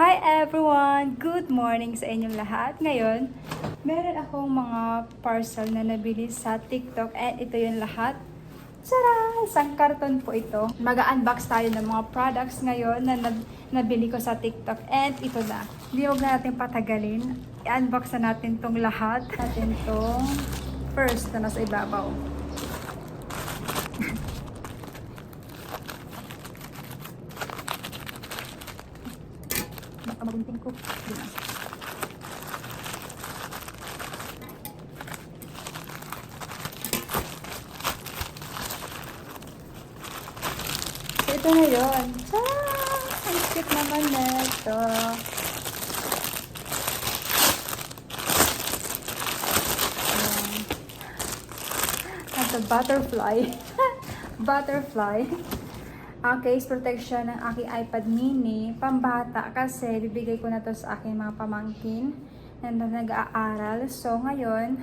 Hi everyone! Good morning sa inyong lahat. Ngayon, meron akong mga parcel na nabili sa TikTok and ito yung lahat. Tara! Isang karton po ito. Mag-unbox tayo ng mga products ngayon na nab- nabili ko sa TikTok and ito na. Hindi huwag na natin patagalin. I-unbox na natin tong lahat. Natin tong first na nasa ibabaw. Baka magunting ko. Di na. So, ito na yun. Ah, ang cute naman na ito. Ayan. At a butterfly. butterfly. Ang case protection ng aking iPad mini, pambata kasi bibigay ko na to sa aking mga pamangkin na nag-aaral. So ngayon,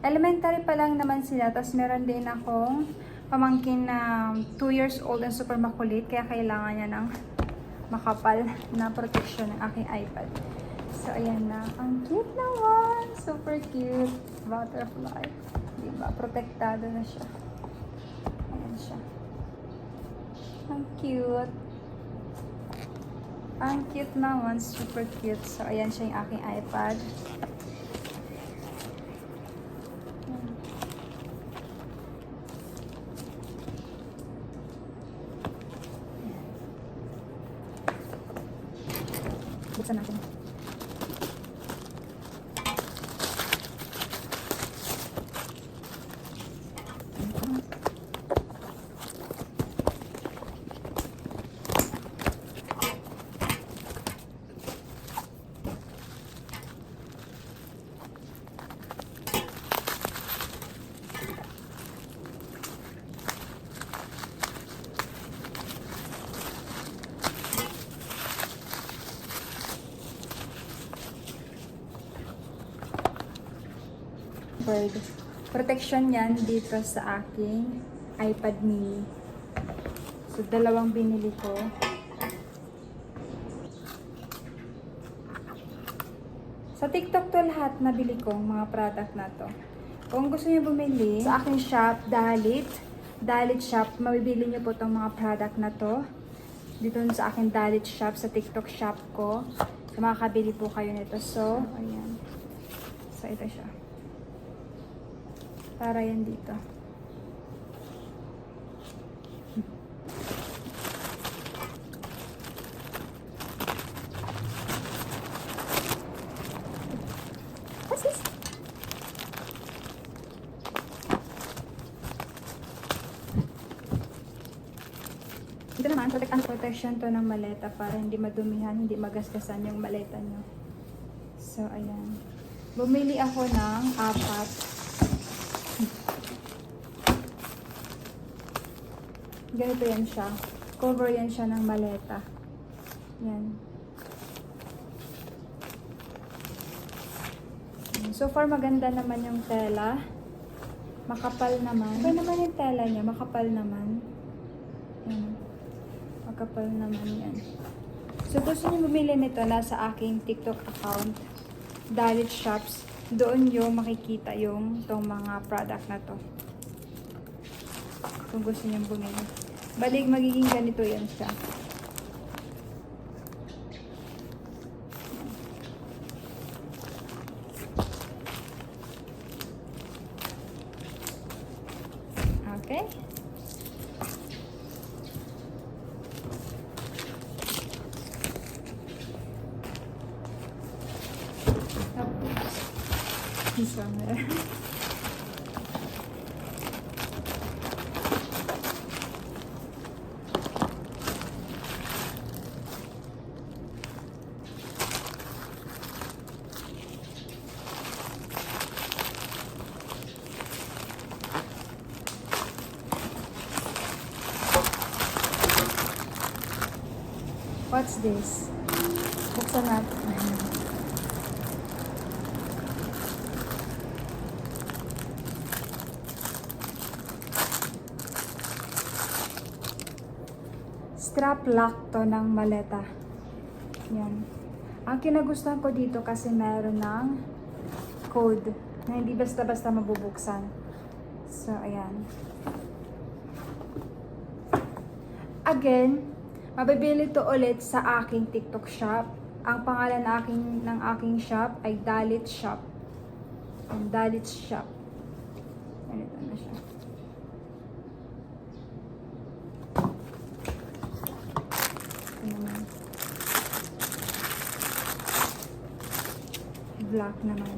elementary pa lang naman sila. Tapos meron din akong pamangkin na 2 years old and super makulit. Kaya kailangan niya ng makapal na protection ng aking iPad. So ayan na. Ang cute naman. Super cute. Butterfly. Diba? Protektado na siya. Ang cute. Ang cute naman. Super cute. So, ayan siya yung aking iPad. Ayan. Buksan natin. Bird. Protection yan dito sa aking iPad mini. So, dalawang binili ko. Sa TikTok to lahat nabili ko mga product na to. Kung gusto niyo bumili sa aking shop, Dalit, Dalit Shop, mabibili niyo po tong mga product na to. Dito sa aking Dalit Shop, sa TikTok shop ko. So, makakabili po kayo nito. So, ayan. So, ito siya. Para yan dito. This? Ito naman, protect ang protection to ng maleta para hindi madumihan, hindi magasgasan yung maleta nyo. So, ayan. Bumili ako ng apat. Ganito yan siya. Cover yan siya ng maleta. Yan. So far, maganda naman yung tela. Makapal naman. Okay naman yung tela niya. Makapal naman. Yan. Makapal naman yan. So, gusto niyo bumili nito, nasa aking TikTok account. Dalit Shops. Doon yung makikita yung itong mga product na to kung gusto niyang bumili. Balik, magiging ganito yan siya. Okay. Tapos, isa meron. What's this? Buksan natin. strap lock to ng maleta. Yan. Ang kinagustuhan ko dito kasi meron ng code na hindi basta-basta mabubuksan. So, ayan. Again, mabibili to ulit sa aking TikTok shop. Ang pangalan ng aking, ng aking shop ay Dalit Shop. Ang Dalit Shop. Ganito na siya. Ito naman. Black naman.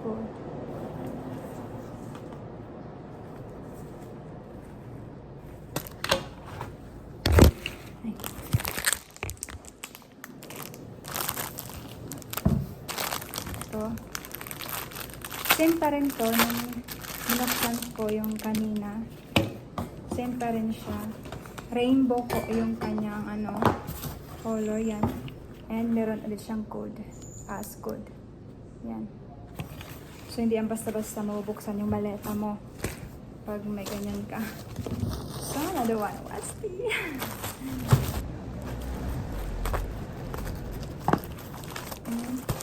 Cool. Ay. Ito. Same pa rin to nung binuksan ko yung kanina. Same pa rin siya. Rainbow ko yung kanyang ano, color yan. And meron ulit siyang code. As code. Yan. So, hindi yan basta-basta mabubuksan yung maleta mo pag may ganyan ka. So, another one. Wasti. Ayan. Super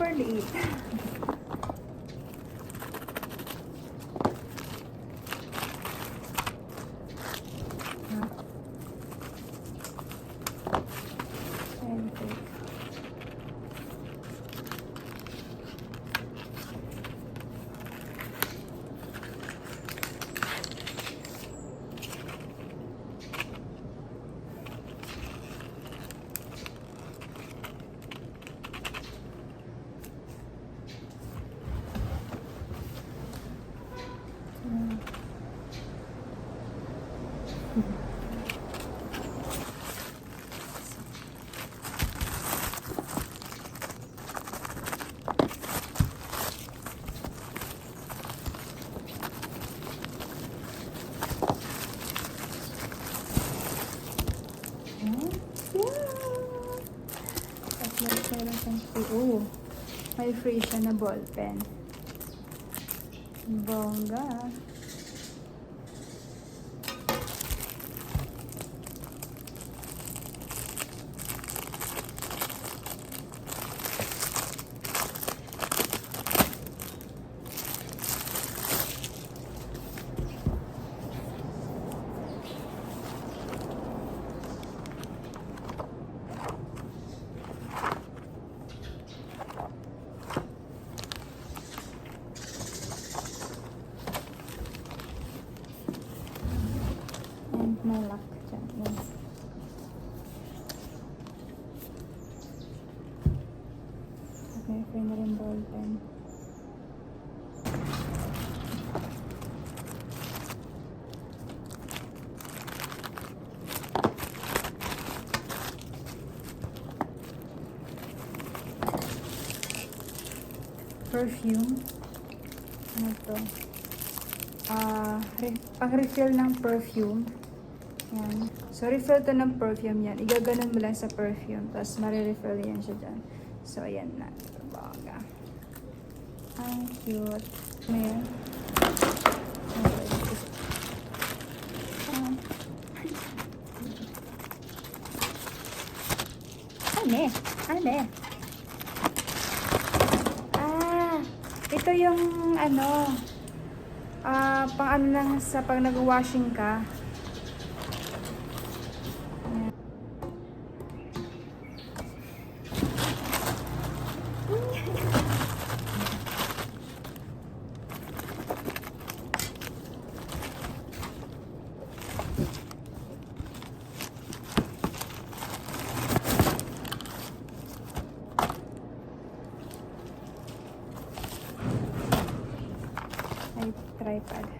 分离 meron siyang free. Oh, may free siya na ball pen. Bongga. And may lock dyan. Yan. Okay, free na rin ball pen. Perfume. Ano to? Ah, re- pang-refill ng perfume. Yan. So, refill to ng perfume yan. Igaganon mo lang sa perfume. Tapos, marirefill yan siya dyan. So, ayan na. Baga. Ang cute. Ngayon. Ah. Ane? Ane? Ito yung ano, ah, pang ano lang sa pag nag-washing ka. Tripod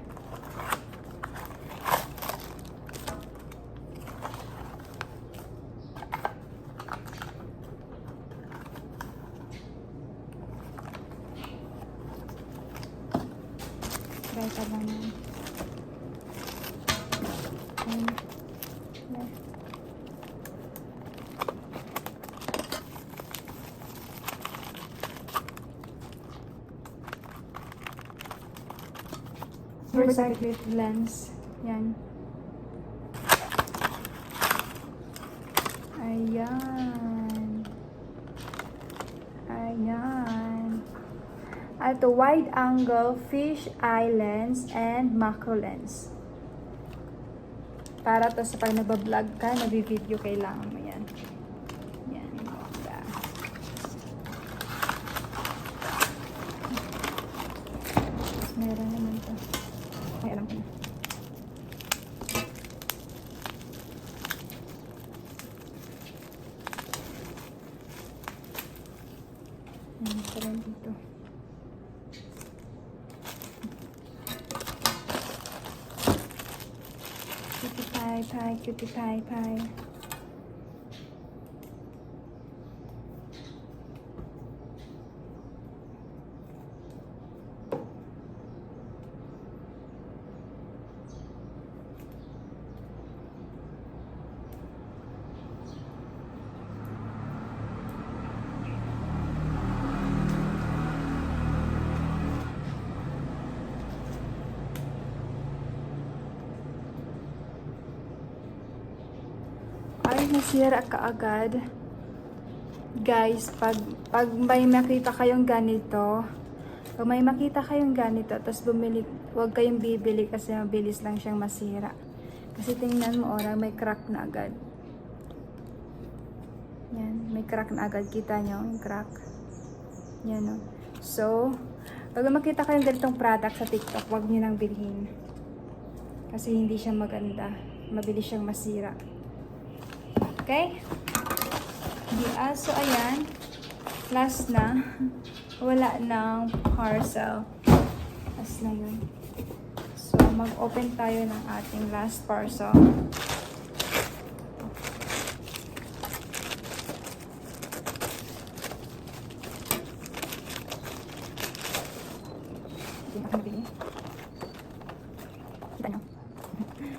Recycled lens. Yan. Ayan. Ayan. At wide angle fish eye lens and macro lens. Para to sa pag nagbablog ka, nag-video, kailangan mo yan. Yan. meron naman จุติภายพายจุติภายภาย nasira ka agad. Guys, pag, pag may makita kayong ganito, pag may makita kayong ganito, tapos bumili, huwag kayong bibili kasi mabilis lang siyang masira. Kasi tingnan mo, orang may crack na agad. Yan, may crack na agad. Kita nyo, yung crack. Yan o. So, pag makita kayong ganitong product sa TikTok, huwag nyo nang bilhin. Kasi hindi siya maganda. Mabilis siyang masira. Okay? Di aso, ayan. Last na. Wala ng parcel. Last na yun. So, mag-open tayo ng ating last parcel.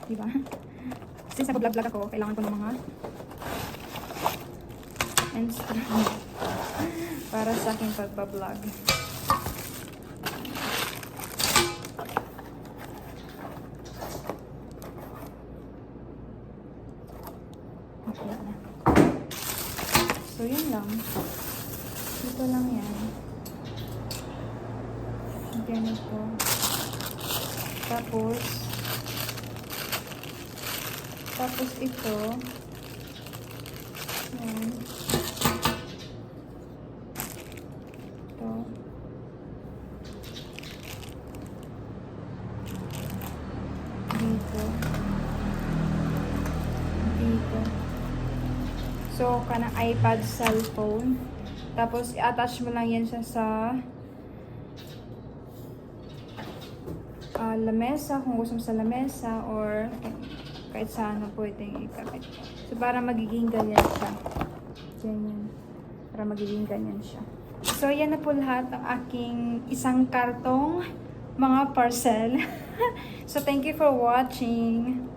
Diba? Since nag-vlog-vlog ako, kailangan ko ng mga instrument para sa aking na. So, yun lang. Dito lang yan. Ganito. Tapos, tapos ito, yan. Ito. Dito. Dito. So, kanang iPad cellphone. Tapos, i-attach mo lang yan siya sa ah, lamesa, kung gusto mo sa lamesa, or kahit saan na pwedeng ikabit. So, para magiging ganyan siya. Ganyan. Para magiging ganyan siya. So, yan na po lahat ng aking isang kartong mga parcel. so, thank you for watching.